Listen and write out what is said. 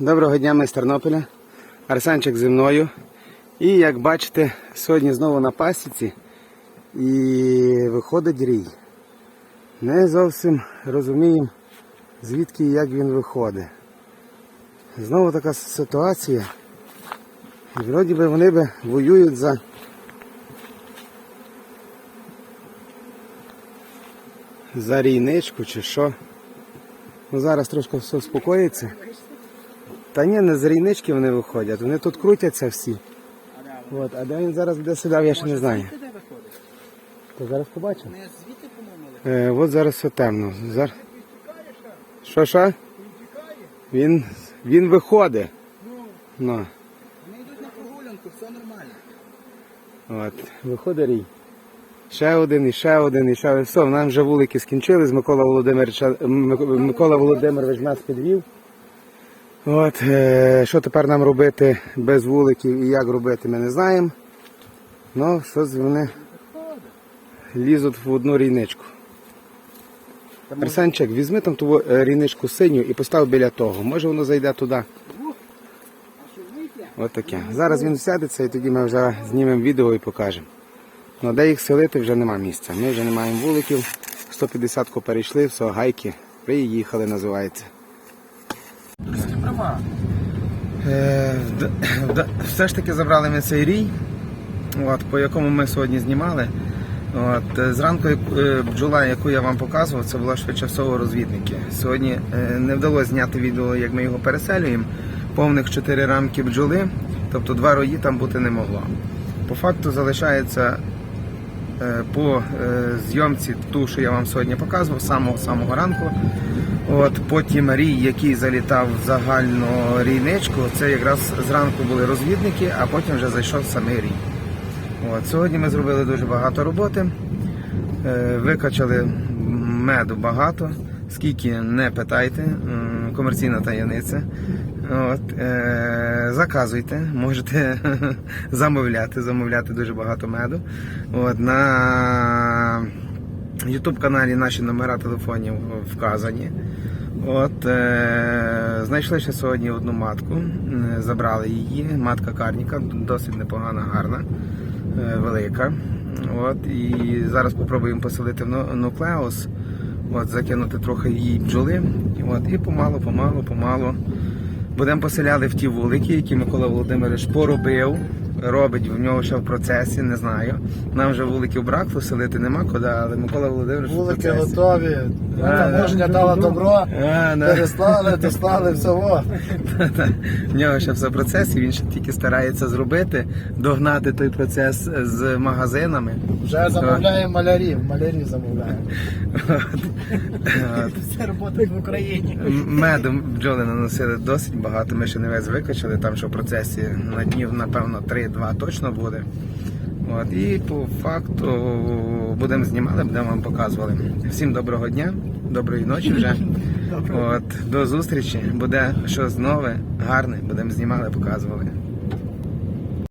Доброго дня, ми з Тернополя. Арсенчик зі мною. І як бачите, сьогодні знову на пасіці і виходить рій. Не зовсім розуміємо, звідки і як він виходить. Знову така ситуація. Вроді би вони би воюють за за рійничку чи що. Ну зараз трошки все успокоїться. Та ні, не з рійнички вони виходять, вони тут крутяться всі. От, а де він зараз буде сідав, я ще не знаю. Де? То зараз побачимо. Не звідти, по-моєму, Е, от зараз все темно. Зар... Що що? Він, він виходить. Ну. вони йдуть на прогулянку, все нормально. От, виходить рій. Ще один, і ще один, і ще один. Все, нам вже вулики скінчились. Микола Володимирович, Микола Володимирович нас підвів. От, е, що тепер нам робити без вуликів і як робити, ми не знаємо. Ну, щось вони лізуть в одну рійничку. Арсенчик, візьми там ту е, рійничку синю і постав біля того. Може воно зайде туди. От таке. Зараз він сядеться і тоді ми вже знімемо відео і покажемо. Ну, де їх селити вже нема місця. Ми вже не маємо вуликів. 150-ку перейшли, все, гайки. Приїхали, називається. Права. Е, Все ж таки забрали ми цей рій, от, по якому ми сьогодні знімали. От, е, зранку е, бджола, яку я вам показував, це була швидше всього розвідники. Сьогодні не вдалося зняти відео, як ми його переселюємо. Повних 4 рамки бджоли, тобто два рої там бути не могло. По факту залишається по зйомці ту, що я вам сьогодні показував, з самого самого ранку. От потім рій, який залітав в загальну рійничку, це якраз зранку були розвідники, а потім вже зайшов самий рій. От, сьогодні ми зробили дуже багато роботи, е, викачали меду багато, скільки не питайте, комерційна таємниця. От, е, заказуйте, можете замовляти, замовляти дуже багато меду. От, на YouTube каналі наші номера телефонів вказані. От, е, знайшли ще сьогодні одну матку, забрали її. Матка карніка, досить непогана, гарна, е, велика. От, і зараз спробуємо поселити в ну- нуклеус, от, закинути трохи її бджоли. От, і помалу, помалу, помалу. Будемо поселяли в ті вулики, які Микола Володимирович поробив. Робить в нього ще в процесі, не знаю. Нам вже вуликів бракло, селити нема куди, але Микола Володимирович Вулики готові, таможня дала добро, переслали, дослали всього. В нього ще все в процесі, він ще тільки старається зробити, догнати той процес з магазинами. Вже замовляємо малярів, малярів замовляємо. Це робота в Україні. Меду бджоли наносили досить багато, ми ще не весь викачали, там що в процесі на днів, напевно, 3-2 точно буде. От, і по факту будемо знімали, будемо вам показували. Всім доброго дня, доброї ночі вже. От, до зустрічі. Буде щось нове, гарне, будемо знімали, показували.